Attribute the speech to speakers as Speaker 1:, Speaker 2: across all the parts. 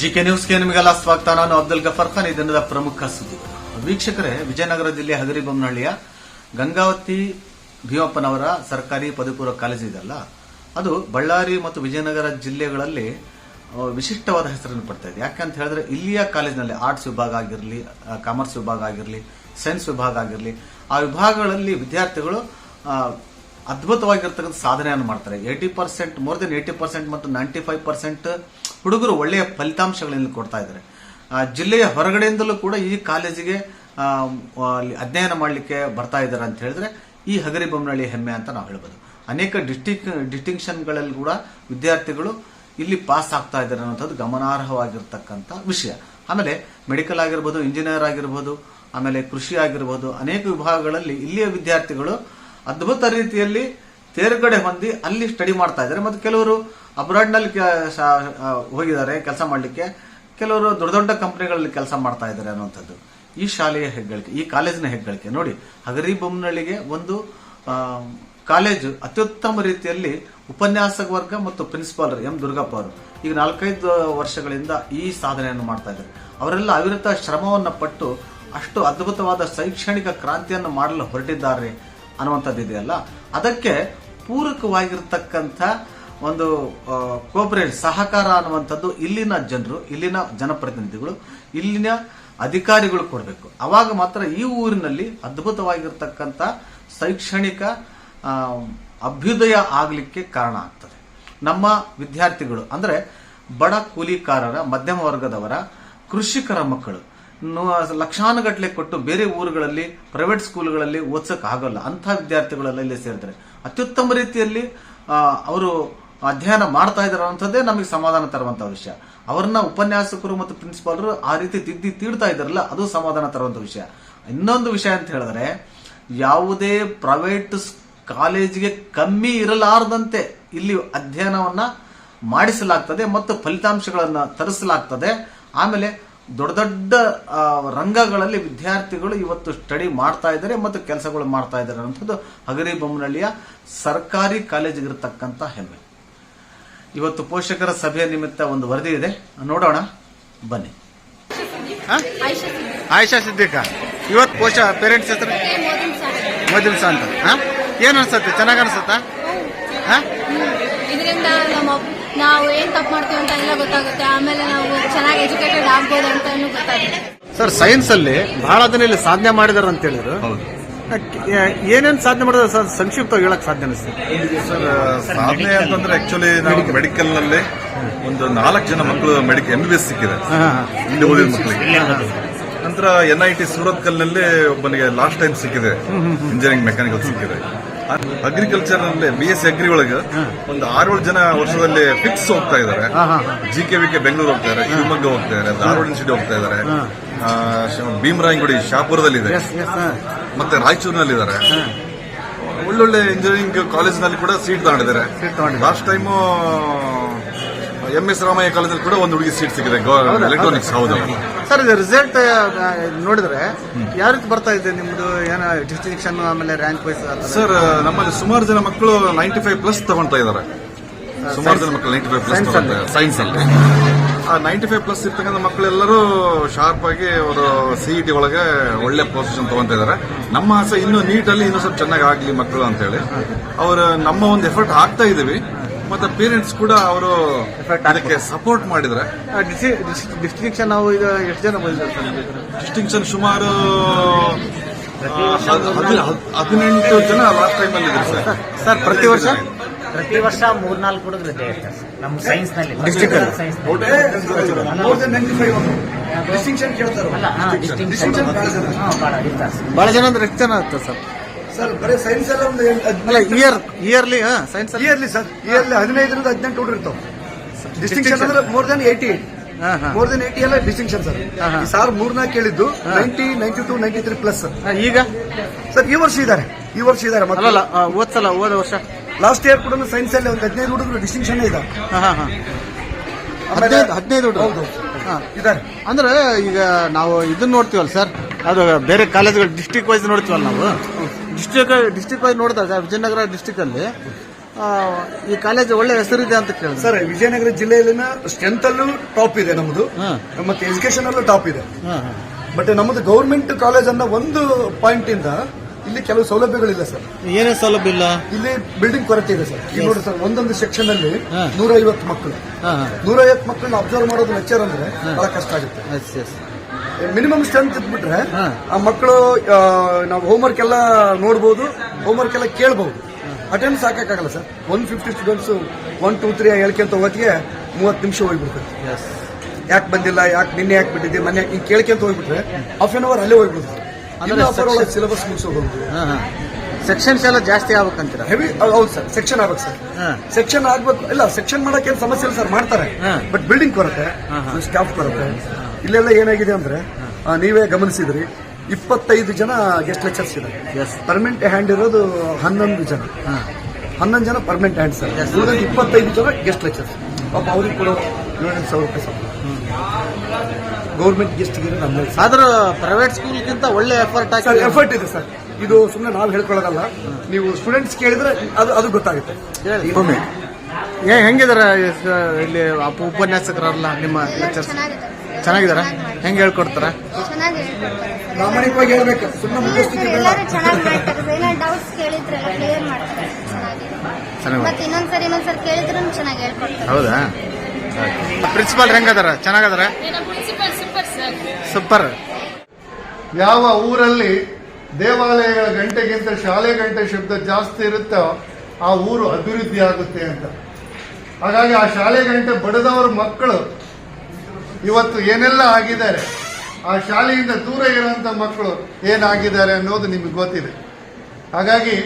Speaker 1: GK ನ್ಯೂಸ್ಗೆ ನಿಮಗೆಲ್ಲ ಸ್ವಾಗತ. ನಾನು ಅಬ್ದುಲ್ ಗಫರ್ ಖಾನ್. ಈ ದಿನದ ಪ್ರಮುಖ ಸುದ್ದಿ. ವೀಕ್ಷಕರೇ ವಿಜಯನಗರ ಜಿಲ್ಲೆ ಹಗರಿಬೊಮ್ಮನಹಳ್ಳಿಯ ಗಂಗಾವತಿ ಭೀಮಪ್ಪನವರ ಸರ್ಕಾರಿ ಪದವಿಪೂರ್ವ ಕಾಲೇಜ್ ಇದೆಲ್ಲ ಅದು ಬಳ್ಳಾರಿ ಮತ್ತು ವಿಜಯನಗರ ಜಿಲ್ಲೆಗಳಲ್ಲಿ ವಿಶಿಷ್ಟವಾದ ಹೆಸರನ್ನು ಪಡ್ತಾ ಇದೆ. ಯಾಕಂತ ಹೇಳಿದ್ರೆ, ಇಲ್ಲಿಯ ಕಾಲೇಜಿನಲ್ಲಿ ಆರ್ಟ್ಸ್ ವಿಭಾಗ ಆಗಿರಲಿ ಕಾಮರ್ಸ್ ವಿಭಾಗ ಆಗಿರಲಿ, ಸೈನ್ಸ್ ವಿಭಾಗ ಆಗಿರಲಿ, ಆ ವಿಭಾಗಗಳಲ್ಲಿ ವಿದ್ಯಾರ್ಥಿಗಳು ಅದ್ಭುತವಾಗಿರ್ತಕ್ಕಂಥ ಸಾಧನೆಯನ್ನು ಮಾಡ್ತಾರೆ. Eighty percent more than eighty percent ಮತ್ತು ನೈಂಟಿ ಫೈವ್ ಪರ್ಸೆಂಟ್ ಹುಡುಗರು ಒಳ್ಳೆಯ ಫಲಿತಾಂಶಗಳನ್ನು ಕೊಡ್ತಾ ಇದ್ದಾರೆ. ಜಿಲ್ಲೆಯ ಹೊರಗಡೆಯಿಂದಲೂ ಕೂಡ ಈ ಕಾಲೇಜಿಗೆ ಅಧ್ಯಯನ ಮಾಡಲಿಕ್ಕೆ ಬರ್ತಾ ಇದ್ದಾರೆ ಅಂತ ಹೇಳಿದ್ರೆ ಈ ಹಗರಿ ಬೊಮ್ಮನಹಳ್ಳಿ ಹೆಮ್ಮೆ ಅಂತ ನಾವು ಹೇಳ್ಬೋದು. ಅನೇಕ ಡಿಸ್ಟಿಕ್, ಡಿಸ್ಟಿಂಕ್ಷನ್ಗಳಲ್ಲಿ ಕೂಡ ವಿದ್ಯಾರ್ಥಿಗಳು ಇಲ್ಲಿ ಪಾಸ್ ಆಗ್ತಾ ಇದ್ದಾರೆ ಅನ್ನೋಂಥದ್ದು ಗಮನಾರ್ಹವಾಗಿರ್ತಕ್ಕಂಥ ವಿಷಯ. ಆಮೇಲೆ ಮೆಡಿಕಲ್ ಆಗಿರ್ಬೋದು, ಇಂಜಿನಿಯರ್ ಆಗಿರ್ಬೋದು, ಆಮೇಲೆ ಕೃಷಿ ಆಗಿರ್ಬೋದು, ಅನೇಕ ವಿಭಾಗಗಳಲ್ಲಿ ಇಲ್ಲಿಯ ವಿದ್ಯಾರ್ಥಿಗಳು ಅದ್ಭುತ ರೀತಿಯಲ್ಲಿ ತೇರ್ಗಡೆ ಹೊಂದಿ ಅಲ್ಲಿ ಸ್ಟಡಿ ಮಾಡ್ತಾ ಇದ್ದಾರೆ. ಮತ್ತು ಕೆಲವರು ಅಬ್ರಾಡ್ನಲ್ಲಿ ಹೋಗಿದ್ದಾರೆ ಕೆಲಸ ಮಾಡಲಿಕ್ಕೆ. ಕೆಲವರು ದೊಡ್ಡ ದೊಡ್ಡ ಕಂಪನಿಗಳಲ್ಲಿ ಕೆಲಸ ಮಾಡ್ತಾ ಇದ್ದಾರೆ ಅನ್ನುವಂಥದ್ದು. ಈ ಶಾಲೆಯ ಹೆಗ್ಗಳಿಕೆ, ಈ ಕಾಲೇಜಿನ ಹೆಗ್ಗಳಿಕೆ. ನೋಡಿ ಹಗರಿ ಬೊಮ್ಮನಹಳ್ಳಿಗೆ ಒಂದು ಕಾಲೇಜು ಅತ್ಯುತ್ತಮ ರೀತಿಯಲ್ಲಿ ಉಪನ್ಯಾಸಕ ವರ್ಗ ಮತ್ತು ಪ್ರಿನ್ಸಿಪಾಲ್ ಎಂ ದುರ್ಗಪ್ಪ ಅವರು. ಈಗ ನಾಲ್ಕೈದು ವರ್ಷಗಳಿಂದ ಈ ಸಾಧನೆಯನ್ನು ಮಾಡ್ತಾ ಇದ್ದಾರೆ. ಅವರೆಲ್ಲ ಅವಿರತ ಶ್ರಮವನ್ನು ಪಟ್ಟು ಅಷ್ಟು ಅದ್ಭುತವಾದ ಶೈಕ್ಷಣಿಕ ಕ್ರಾಂತಿಯನ್ನು ಮಾಡಲು ಹೊರಟಿದ್ದಾರೆ. ಅನ್ನುವಂಥದ್ದು ಇದೆಯಲ್ಲ. ಅದಕ್ಕೆ ಪೂರಕವಾಗಿರ್ತಕ್ಕಂಥ ಒಂದು ಕೋಪರೇಟ್ ಸಹಕಾರ ಅನ್ನುವಂಥದ್ದು ಇಲ್ಲಿನ ಜನರು, ಇಲ್ಲಿನ ಜನಪ್ರತಿನಿಧಿಗಳು, ಇಲ್ಲಿನ ಅಧಿಕಾರಿಗಳು ಕೊಡಬೇಕು. ಅವಾಗ ಮಾತ್ರ ಈ ಊರಿನಲ್ಲಿ ಅದ್ಭುತವಾಗಿರ್ತಕ್ಕಂಥ ಶೈಕ್ಷಣಿಕ ಅಭ್ಯುದಯ ಆಗಲಿಕ್ಕೆ ಕಾರಣ ಆಗ್ತದೆ. ನಮ್ಮ ವಿದ್ಯಾರ್ಥಿಗಳು, ಅಂದರೆ ಬಡ ಕೂಲಿಕಾರರ, ಮಧ್ಯಮ ವರ್ಗದವರ, ಕೃಷಿಕರ ಮಕ್ಕಳು ಲಕ್ಷಾನುಗಟ್ಟಲೆ ಕೊಟ್ಟು ಬೇರೆ ಊರುಗಳಲ್ಲಿ ಪ್ರೈವೇಟ್ ಸ್ಕೂಲ್ಗಳಲ್ಲಿ ಓದ್ಸಕ್ ಆಗಲ್ಲ ಅಂಥ ವಿದ್ಯಾರ್ಥಿಗಳೆಲ್ಲ ಇಲ್ಲಿ ಸೇರ್ತಾರೆ. ಅತ್ಯುತ್ತಮ ರೀತಿಯಲ್ಲಿ ಅವರು ಅಧ್ಯಯನ ಮಾಡ್ತಾ ಇದ್ದಾರೆ ಅನ್ನೋಂಥದ್ದೇ ನಮಗೆ ಸಮಾಧಾನ ತರುವಂತ ವಿಷಯ. ಅವ್ರನ್ನ ಉಪನ್ಯಾಸಕರು ಮತ್ತು ಪ್ರಿನ್ಸಿಪಾಲರು ಆ ರೀತಿ ತಿದ್ದಿ ತೀಡ್ತಾ ಇದ್ದಾರಲ್ಲ, ಅದು ಸಮಾಧಾನ ತರುವಂತ ವಿಷಯ. ಇನ್ನೊಂದು ವಿಷಯ ಅಂತ ಹೇಳಿದ್ರೆ, ಯಾವುದೇ ಪ್ರೈವೇಟ್ ಕಾಲೇಜಿಗೆ ಕಮ್ಮಿ ಇರಲಾರದಂತೆ ಇಲ್ಲಿ ಅಧ್ಯಯನವನ್ನ ಮಾಡಿಸಲಾಗ್ತದೆ ಮತ್ತು ಫಲಿತಾಂಶಗಳನ್ನು ತರಿಸಲಾಗ್ತದೆ. ಆಮೇಲೆ ದೊಡ್ಡ ದೊಡ್ಡ ರಂಗಗಳಲ್ಲಿ ವಿದ್ಯಾರ್ಥಿಗಳು ಇವತ್ತು ಸ್ಟಡಿ ಮಾಡ್ತಾ ಇದ್ದಾರೆ ಮತ್ತು ಕೆಲಸಗಳು ಮಾಡ್ತಾ ಇದ್ದಾರೆ ಅನ್ನೋಂಥದ್ದು ಹಗರಿ ಬೊಮ್ಮನಹಳ್ಳಿಯ ಸರ್ಕಾರಿ ಕಾಲೇಜಿಗಿರತಕ್ಕಂಥ ಹೆಮ್ಮೆ. ಇವತ್ತು ಪೋಷಕರ ಸಭೆಯ ನಿಮಿತ್ತ ಒಂದು ವರದಿ ಇದೆ. ನೋಡೋಣ. ಬನ್ನಿ.
Speaker 2: ಆಯ್ಷಾ
Speaker 1: ಸಿದ್ದಿಕ? ಇವತ್ತು ಪೋಷ ಪೇರೆಂಟ್ಸ್
Speaker 2: ಹತ್ರ?
Speaker 1: ಮೊದಲು ಅಂತ. ಏನ್ ಅನ್ಸತ್ತೆ? ಚೆನ್ನಾಗ್ ಅನ್ಸತ್ತಾ? ಹಾ?
Speaker 2: ಇದರಿಂದ ನಮ್ಮ ನಾವು ಏನ್ ತಪ್ಪು ಮಾಡ್ತೀವಿ ಅಂತ ಎಲ್ಲ ಗೊತ್ತಾಗುತ್ತೆ. ಆಮೇಲೆ ನಾವು ಚೆನ್ನಾಗಿ ಎಜುಕೇಟೆಡ್ ಆಗ್ಬೋದು ಗೊತ್ತಾಗುತ್ತೆ.
Speaker 1: ಸರ್ ಸೈನ್ಸ್ ಅಲ್ಲಿ ಬಹಳ ಜನ ಇಲ್ಲಿ ಸಾಧನೆ ಮಾಡಿದಾರೆ ಅಂತ ಹೇಳಿದ್ರು. ಏನೇನ್ ಸಾಧನೆ ಮಾಡಿದ್ರೆ ಸರ್? ಸಂಕ್ಷಿಪ್ತವಾಗಿ ಹೇಳಕ್ ಸಾಧ್ಯ ಅನಿಸ್ತದೆ
Speaker 3: ಸರ್ ಸಾಧನೆ ಅಂತಂದ್ರೆ ಆಕ್ಚುಲಿ ನಾವು ಮೆಡಿಕಲ್ನಲ್ಲಿ ಒಂದು ನಾಲ್ಕು ಜನ ಮಕ್ಕಳು ಮೆಡಿಕಲ್ ಎಂ ಬಿ ಎಸ್ ಸಿಕ್ಕಿದೆ. ಇಲ್ಲಿ ಓದಿದ ಮಕ್ಕಳಿಗೆ. ನಂತರ ಎನ್ ಐ ಟಿ ಸೂರತ್ನಲ್ಲಿ ಒಬ್ಬನಿಗೆ ಲಾಸ್ಟ್ ಟೈಮ್ ಸಿಕ್ಕಿದೆ. ಇಂಜಿನಿಯರಿಂಗ್ ಮೆಕ್ಯಾನಿಕಲ್ ಸಿಕ್ಕಿದೆ. ಅಗ್ರಿಕಲ್ಚರ್ನಲ್ಲಿ ಬಿ ಎಸ್ ಸಿ ಅಗ್ರಿ ಒಳಗೆ ಒಂದು ಆರೇಳು ಜನ ವರ್ಷದಲ್ಲಿ ಫಿಕ್ಸ್ ಹೋಗ್ತಾ ಇದ್ದಾರೆ. G K V K Bengaluru ಹೋಗ್ತಾ ಇದ್ದಾರೆ ಶಿವಮೊಗ್ಗ ಹೋಗ್ತಾ ಇದ್ದಾರೆ ಧಾರವಾಡ ಸಿಟಿ ಹೋಗ್ತಾ ಇದ್ದಾರೆ. ಭೀಮರಾಯಂಗುಡಿ ಶಾಪುರದಲ್ಲಿದೆ. ಮತ್ತೆ ರಾಯಚೂರಿನಲ್ಲಿದ್ದಾರೆ. ಒಳ್ಳೊಳ್ಳೆ ಇಂಜಿನಿಯರಿಂಗ್ ಕಾಲೇಜಿನಲ್ಲಿ ಕೂಡ ಸೀಟ್ ತಗೊಂಡಿದ್ದಾರೆ. Last time M S Ramaiah ಕಾಲೇಜಲ್ಲಿ ಕೂಡ ಒಂದು ಹುಡುಗಿ ಸೀಟ್ ಸಿಕ್ಕಿದೆ. ಎಲೆಕ್ಟ್ರಾನಿಕ್ಸ್ ಹೌದು?
Speaker 1: ಸರ್ ಇದು ರಿಸಲ್ಟ್ ನೋಡಿದ್ರೆ ಯಾರಿಗೆ ರೀತಿ ಬರ್ತಾ ಇದೆ ನಿಮ್ದು? ಏನೋ ಡಿಸ್ಟಿಂಕ್ಷನ್ ಆಮೇಲೆ ರ್ಯಾಂಕ್ ವೈಸ್
Speaker 3: ಸರ್ ನಮ್ಮಲ್ಲಿ ಸುಮಾರು ಜನ ಮಕ್ಕಳು ನೈಂಟಿ ಫೈವ್ ಪ್ಲಸ್ ತಗೊಳ್ತಾ ಇದ್ದಾರೆ ಸುಮಾರು ಜನ ಮಕ್ಕಳು ನೈಂಟಿ ಫೈವ್ ಪ್ಲಸ್ ಸೈನ್ಸ್ ಅಲ್ಲಿ. ಆ ನೈಂಟಿ ಫೈವ್ ಪ್ಲಸ್ ಇರ್ತಕ್ಕಂಥ ಮಕ್ಕಳೆಲ್ಲರೂ ಶಾರ್ಪ್ ಆಗಿ ಅವರು ಸಿಇಟಿ ಒಳಗೆ ಒಳ್ಳೆ ಪೊಸಿಷನ್ ತಗೊಂತ ಇದ್ದಾರೆ ನಮ್ಮ ಆಸೆ ಇನ್ನೂ ನೀಟಲ್ಲಿ ಇನ್ನೂ ಸ್ವಲ್ಪ ಚೆನ್ನಾಗಿ ಆಗಲಿ ಮಕ್ಕಳು ಅಂತ ಹೇಳಿ. ಅವರು ನಮ್ಮ ಒಂದು ಎಫರ್ಟ್ ಹಾಕ್ತಾ ಇದೀವಿ. ಮತ್ತೆ ಪೇರೆಂಟ್ಸ್ ಕೂಡ ಅವರು ಅದಕ್ಕೆ ಸಪೋರ್ಟ್ ಮಾಡಿದ್ರೆ.
Speaker 1: ಡಿಸ್ಟಿಂಕ್ಷನ್ ನಾವು ಈಗ ಎಷ್ಟು ಜನ ಬಂದಿದ್ದಾರೆ?
Speaker 3: ಡಿಸ್ಟಿಂಕ್ಷನ್ ಸುಮಾರು ಹದಿನೆಂಟು ಜನ ಲಾಸ್ಟ್ ಟೈಮ್ ಅಲ್ಲಿ ಸರ್.
Speaker 1: ಸರ್ ಪ್ರತಿ ವರ್ಷ?
Speaker 4: ಪ್ರತಿ ವರ್ಷ ಮೂರ್ನಾಲ್ಕು ಹುಡುಗರು ಇದೆ. ನಮ್ಮ ಸೈನ್ಸ್ನಲ್ಲಿ. ಬಹಳ
Speaker 1: ಜನ ಅಂದ್ರೆ ಎಷ್ಟು ಜನ ಸರ್?
Speaker 5: ಸರ್ ಬರೀ ಸೈನ್ಸ್ ಎಲ್ಲ ಒಂದು
Speaker 1: ಅಲ್ಲ ಇಯರ್ ಇಯರ್ಲಿ ಸೈನ್ಸ್ ಅಲ್ಲಿ
Speaker 5: ಇಯರ್ಲಿ ಸರ್ ಇಯರ್ಲಿ ಹದಿನೈದರಿಂದ ಹದಿನೆಂಟು ಹುಡುಗರು ಇರ್ತಾವೆ. ಡಿಸ್ಟಿಂಕ್ಷನ್ ಅಂದ್ರೆ ಮೋರ್ ದನ್ ಏಯ್ಟಿ ಏಟ್
Speaker 1: ಹಾ, ಹಾ.
Speaker 5: ಮೋರ್ ದನ್ ಏಯ್ಟಿ ಎಲ್ಲ ಡಿಸ್ಟಿಂಕ್ಷನ್ ಸರ್
Speaker 1: ಹಾ, ಹಾ.
Speaker 5: ಈ ಸಾರ್ ಮೂರ್ನಾ ಕೇಳಿದ್ದು ninety ninety two ninety three plus
Speaker 1: ಹಾ, ಈಗ?
Speaker 5: ಸರ್ ಈ ವರ್ಷ ಇದ್ದಾರೆ. ಈ ವರ್ಷ ಇದ್ದಾರೆ
Speaker 1: ಅಲ್ಲಲ್ಲ ಆ, ಹೋದ್ ವರ್ಷ?
Speaker 5: ಲಾಸ್ಟ್ ಇಯರ್ ಕೂಡ ಸೈನ್ಸ್ ಅಲ್ಲಿ ಒಂದು ಹದಿನೈದು ಹುಡುಗರು ಡಿಸ್ಟಿಂಕ್ಷನ್ ಇದೆ.
Speaker 1: ಹಾ, ಹಾ, ಹಾ.
Speaker 5: ಆಮೇಲೆ-
Speaker 1: ಹದಿನೈದು ಹದಿನೈದು
Speaker 5: ಹೌದು
Speaker 1: ಹಾ.
Speaker 5: ಇದ್ದಾರೆ.
Speaker 1: ಅಂದ್ರೆ ಈಗ ನಾವು ಇದನ್ನ ನೋಡ್ತೀವಲ್ಲ ಸರ್ ಅದು ಬೇರೆ ಕಾಲೇಜ್ಗಳು ಡಿಸ್ಟಿಕ್ ವೈಸ್ ನೋಡ್ತೀವಲ್ಲ ನಾವು? ಡಿಸ್ಟಿಕ್ ಡಿಸ್ಟಿಕ್ ವೈಸ್ ನೋಡಿದಾಗ ವಿಜಯನಗರ ಡಿಸ್ಟಿಕ್ ಅಲ್ಲಿ ಈ ಕಾಲೇಜ್ ಒಳ್ಳೆ ಹೆಸರಿದೆ ಅಂತ ಕೇಳಿ
Speaker 5: ಸರ್ ವಿಜಯನಗರ ಜಿಲ್ಲೆಯಲ್ಲಿನ ಸ್ಟ್ರೆಂತ್ ಅಲ್ಲೂ ಟಾಪ್ ಇದೆ ನಮ್ಮದು. ಮತ್ತೆ ಎಜುಕೇಶನ್ ಅಲ್ಲೂ ಟಾಪ್ ಇದೆ. ಬಟ್ ನಮ್ಮದು ಗೌರ್ಮೆಂಟ್ ಕಾಲೇಜ್ ಅನ್ನೋ ಒಂದು ಪಾಯಿಂಟ್ ಇಂದ ಇಲ್ಲಿ ಕೆಲವು ಸೌಲಭ್ಯಗಳಿಲ್ಲ ಸರ್.
Speaker 1: ಏನೇ ಸೌಲಭ್ಯ ಇಲ್ಲ?
Speaker 5: ಇಲ್ಲಿ ಬಿಲ್ಡಿಂಗ್ ಕೊರತೆ ಇದೆ ಸರ್. ಈಗ ನೋಡಿ ಸರ್ ಒಂದೊಂದು ಸೆಕ್ಷನ್ ಅಲ್ಲಿ
Speaker 1: ಹಾ.
Speaker 5: ನೂರ ಐವತ್ತು ಮಕ್ಕಳು.
Speaker 1: ಹಾ, ಹಾ.
Speaker 5: ನೂರ ಐವತ್ತು ಮಕ್ಕಳನ್ನ ಅಬ್ಸರ್ವ್ ಮಾಡೋದು ಲೆಕ್ಚರ್ ಅಂದ್ರೆ ಬಹಳ ಕಷ್ಟ ಆಗುತ್ತೆ. ಮಿನಿಮಮ್ ಸ್ಟ್ರೆಂತ್ ಇದ್ಬಿಟ್ರೆ ಆ ಮಕ್ಕಳು ನಾವು ಹೋಮ್ವರ್ಕ್ ಎಲ್ಲ ನೋಡ್ಬೋದು ಹೋಮ್ವರ್ಕ್ ಎಲ್ಲ ಕೇಳಬಹುದು ಅಟೆಂಡ್ ಸಾಕಾಗಲ್ಲ sir. One fifty students one two three ಹೇಳ್ಕೊಂತ ಹೋಗೋತ್ತಿಗೆ ಮೂವತ್ತು ನಿಮಿಷ ಹೋಗ್ಬಿಡ್ತಾರೆ ಯಾಕೆ ಬಂದಿಲ್ಲ ಯಾಕೆ ನಿನ್ನೆ ಯಾಕೆ ಬಿಟ್ಟಿದ್ದೆ ಮೊನ್ನೆ ಯಾಕೆ ಹಿಂಗೆ ಕೇಳ್ಕೊಂತ ಹೋಗ್ಬಿಟ್ರೆ ಹಾಫ್ ಆನ್ ಅವರ್ ಅಲ್ಲೇ
Speaker 1: ಹೋಗ್ಬಿಡ್ತಾರೆ
Speaker 5: ಸಿಲೆಬಸ್
Speaker 1: ಹಾ. ಸೆಕ್ಷನ್ಸ್ ಎಲ್ಲ ಜಾಸ್ತಿ ಆಗ್ಬೇಕಂತೀರ?
Speaker 5: ಹೆವಿ ಹೌದು ಸರ್. ಸೆಕ್ಷನ್ ಆಗ್ಬೇಕು ಸರ್. ಸೆಕ್ಷನ್ ಆಗ್ಬೇಕು ಇಲ್ಲ ಸೆಕ್ಷನ್ ಮಾಡಕ್ಕೆ ಏನ್ ಸಮಸ್ಯೆ ಇಲ್ಲ ಸರ್. ಮಾಡ್ತಾರೆ. ಬಟ್ ಬಿಲ್ಡಿಂಗ್ ಕೊರತೆ. ಸ್ಟಾಫ್ ಕೊರತೆ ಇಲ್ಲೆಲ್ಲ ಏನಾಗಿದೆ ಅಂದ್ರೆ ನೀವೇ ಗಮನಿಸಿದ್ರಿ ಇಪ್ಪತ್ತೈದು ಜನ ಗೆಸ್ಟ್ ಲೆಕ್ಚರ್ಸ್ ಇದ್ದಾರೆ. ಪರ್ಮನೆಂಟ್ ಹ್ಯಾಂಡ್ ಇರೋದು ಹನ್ನೊಂದು ಜನ.
Speaker 1: ಹಾ.
Speaker 5: ಹನ್ನೊಂದು ಜನ ಪರ್ಮನೆಂಟ್ ಹ್ಯಾಂಡ್ ಸರ್ ಉಳಿದ ಇಪ್ಪತ್ತೈದು ಜನ ಗೆಸ್ಟ್ ಲೆಕ್ಚರ್ಸ್ ಪಾಪ ಅವ್ರಿಗೆ ಕೊಡೋ ಏಳೆಂಟು ಸಾವಿರ ರೂಪಾಯಿ ಸಂಬಳ ಗೌರ್ಮೆಂಟ್ ಗೆಸ್ಟ್ಗೆ ಹನ್ನೆರಡು
Speaker 1: ಆದ್ರೆ ಪ್ರೈವೇಟ್ ಸ್ಕೂಲ್ಗಿಂತ ಒಳ್ಳೆ ಎಫರ್ಟ್
Speaker 5: ಸರ್ ಎಫರ್ಟ್ ಇದೆ ಸರ್ ಇದು ಸುಮ್ಮನೆ ನಾವು ಹೇಳ್ಕೊಳ್ಳೋದಲ್ಲ ನೀವು ಸ್ಟೂಡೆಂಟ್ಸ್ ಕೇಳಿದ್ರೆ ಅದು ಅದು ಗೊತ್ತಾಗುತ್ತೆ.
Speaker 1: ಹೇಳಿ. ಏ ಹೆಂಗಿದಾರೆ ಇಲ್ಲಿ ಅಪ್ಪ ಉಪನ್ಯಾಸಕರಲ್ಲ ನಿಮ್ಮ ಲೆಕ್ಚರ್ಸ್ ಚೆನ್ನಾಗಿದಾರ. ಹೆಂಗ್ ಹೇಳ್ಕೊಡ್ತಾರ?
Speaker 2: ಚೆನ್ನಾಗಿ ಹೇಳ್ಕೊಡ್ತಾರೆ ಸರ್.
Speaker 5: ಪ್ರಾಮಾಣಿಕವಾಗಿ ಹೇಳ್ಬೇಕು. ಸುಮ್ಮನೆ ಮುಗಿಸ್ತಿದ್ದೆ ಬೇಡ.
Speaker 2: ಎಲ್ಲರೂ ಚೆನ್ನಾಗಿ ಮಾಡ್ತಾರೆ ಸರ್. ಏನೋ ಡೌಟ್ಸ್ ಕೇಳಿದ್ರೆ ಎಲ್ಲ ಕ್ಲಿಯರ್ ಮಾಡ್ತಾರೆ ಚೆನ್ನಾಗಿ.
Speaker 1: ಚೆನ್ನಾಗಿ
Speaker 2: ಮತ್ತೆ ಇನ್ನೊಂದ್ಸರಿ ಇನ್ನೊಂದ್ಸರಿ ಕೇಳಿದ್ರು ಚೆನ್ನಾಗಿ ಹೇಳ್ಕೊಡ್ತಾರೆ.
Speaker 1: ಹೌದಾ? ಪ್ರಿನ್ಸಿಪಾಲ್ ಹೆಂಗದಾರ? ಚೆನ್ನಾಗದಾರ? ಸೂಪರ್
Speaker 6: ಯಾವ ಊರಲ್ಲಿ ದೇವಾಲಯಗಳ ಗಂಟೆಗಿಂತ ಶಾಲೆ ಗಂಟೆ ಶಬ್ದ ಜಾಸ್ತಿ ಇರುತ್ತೋ ಆ ಊರು ಅಭಿವೃದ್ಧಿ ಆಗುತ್ತೆ ಅಂತ. ಹಾಗಾಗಿ ಆ ಶಾಲೆ ಗಂಟೆ ಬಡದವರ ಮಕ್ಕಳು ಇವತ್ತು ಏನೆಲ್ಲ ಆಗಿದ್ದಾರೆ? ಆ ಶಾಲೆಯಿಂದ ದೂರ ಇರುವಂತ ಮಕ್ಕಳು ಏನಾಗಿದ್ದಾರೆ ಅನ್ನೋದು ನಿಮಗೆ ಗೊತ್ತಿದೆ. ಹಾಗಾಗಿ